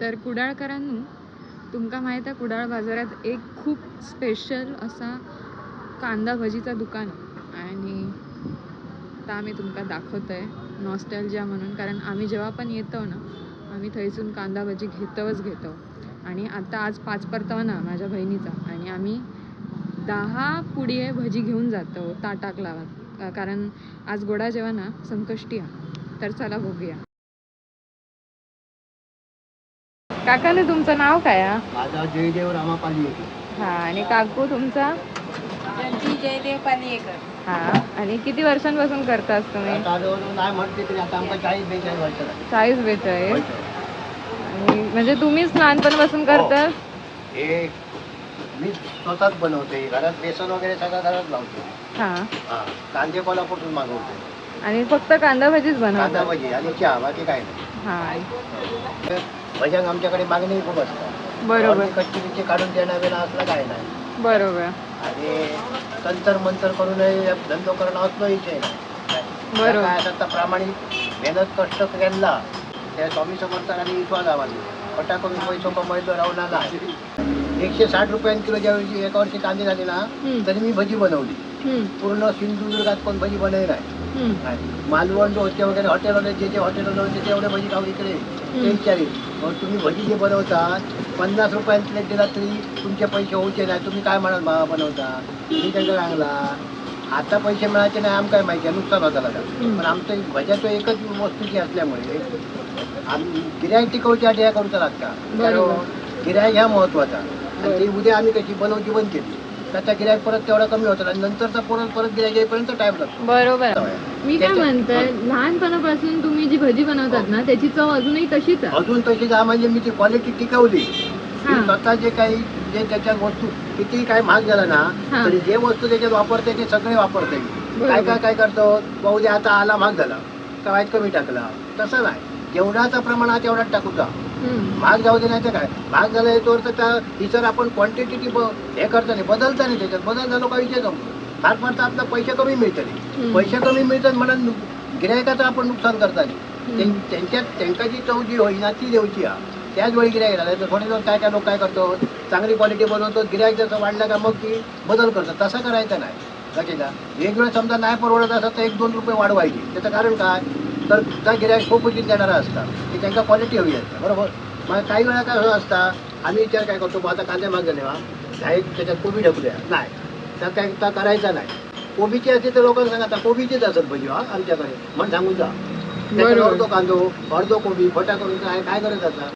तर कुडाळकरांनो तुमका माहीत आहे कुडाळ बाजारात एक खूप स्पेशल असा कांदा भजीचा दुकान आणि आता आम्ही तुमका दाखवतो आहे नॉस्टॅल्जिया म्हणून. कारण आम्ही जेव्हा पण येतो ना आम्ही थंयसून कांदा भजी घेतोच घेतो. आणि आता आज पाच परतावा ना माझ्या बहिणीचा. आणि आम्ही दहा पुडिये भजी घेऊन जातो ताटाक लावत कारण आज गोडा जेव्हा ना संकष्टी हा तर चला बघूया. काकाने तुमचं नाव काय हा? माझा जयदेव रामापाली येतो हा आणि काकू तुमचा? जयदेव हा आणि किती वर्षांपासून करतास तुम्ही? आता जवळजवळ नाही म्हणते तरी आता आमचा चाळीस बेचाळीस वर्ष झाली. चाळीस बेचाळीस? वर्ष. आणि म्हणजे तुम्हीच लहानपणापासून करतास? हे मी स्वतःच बनवते. घरात बेसन वगैरे सगळं घरात लावतो. हा. हा कांदे कोल्हापूरतून मागवतो. आणि फक्त कांदा भजीच कांदा बनवतात भजी आणि चहा बाकी काय नाही. हा. भजन आमच्याकडे मागणी खूप असतात बरोबर. कच्ची काढून देणं बिणं असलं काय नाही. बरोबर. आणि तंतर मंतर करून धंदो करणं असलं विषय नाही बरोबर. काय तर प्रामाणिक मेहनत कष्ट केला त्या स्वामी समर्थांनी विश्वास आवाज फटा करून पैसो कमवायचो राहून आला एकशे साठ रुपयां किलो ज्यावेळी एका वर्षी कांदे झाले ना हम्म. तरी मी भजी बनवली. हम्म, पूर्ण सिंधुदुर्गात कोण भजी बनवली नाही. हम्म. नाही. मालवण होते वगैरे हॉटेलवाले जे जे हॉटेलवाले होते ते एवढे भजी खाऊ इकडे. मग तुम्ही भजी जे बनवतात पन्नास रुपयांची प्लेट दिला तरी तुमचे पैसे होऊचे नाही. तुम्ही काय म्हणाल मा बनवता? तुम्ही त्याच्या सांगला आता पैसे मिळायचे नाही आम काय माहिती आहे नुकसान होतं लागा हम्म. पण आमचं भज्याचं एकच वस्तूची असल्यामुळे आम्ही गिरायक टिकवण्यासाठी ह्या करूचा लागता. गिरायक ह्या महत्त्वाचा. आणि ती उद्या आम्ही कशी बनवची बंद केली. त्याचा गिरायक परत तेवढा कमी होता आणि नंतरचा परत परत गिरायक येईपर्यंत टाइम लागतो. बरोबर. मी काय त्याच्या- म्हणते लहानपणापासून तुम्ही जी भजी बनवतात ना त्याची चव अजूनही तशीच आहे. अजून तशी जा म्हणजे मी ती क्वालिटी टिकवली. हा. स्वतः जे काही जे त्याच्यात वस्तू किती काय महाग झाला ना हा. तरी जे वस्तू त्याच्यात वापरते ते सगळे वापरते. बरोबर. काय काय काय करतो दे आता आला महाग झाला. का वाईट कमी टाकला? तसं नाही. जेवढाचा प्रमाण हा तेवढाच टाकूचा. महाग जाऊ दे नाही तर काय? महाग झाला येतो तर त्या ही आपण क्वांटिटी हे करता नाही बदलता नाही त्याच्यात. बदल झालो का विषय जमतो फार फार तर आपला पैसे कमी मिळतले. पैसे कमी मिळतात म्हणून गिरायकाचं आपण नुकसान करता नाही. हम्म. त्यां- त्यांच्यात त्यांका जी चव जी होई ना ती देऊची हा. त्याच वेळी गिरायक झाला तर थोडे दिवस काय काय लोक काय करतो चांगली क्वालिटी बनवतो गिरायक जसं वाढलं का मग ती बदल करतात. तसं करायचं नाही. लक्षात वेगवेगळं समजा नाही परवडत असं तर एक दोन रुपये वाढवायची. त्याचं कारण काय? तर त्या गिरायक खूप उचित देणारा असतात की त्यांना क्वालिटी हवी असते. बरोबर? मग काही वेळा काय होत असता आम्ही विचार काय करतो आता कांदे माग झाले हा डायरेक्ट त्याच्यात कोबी ढकलूया नाही. काय त्या करायचा नाही. कोबीची असते तर लोकांना सांगा आता कोबीचीच असत भजी हा आमच्याकडे. म्हणून सांगून जा. अर्धो कांदो अर्धो कोबी फटा करून काय काय करत असता?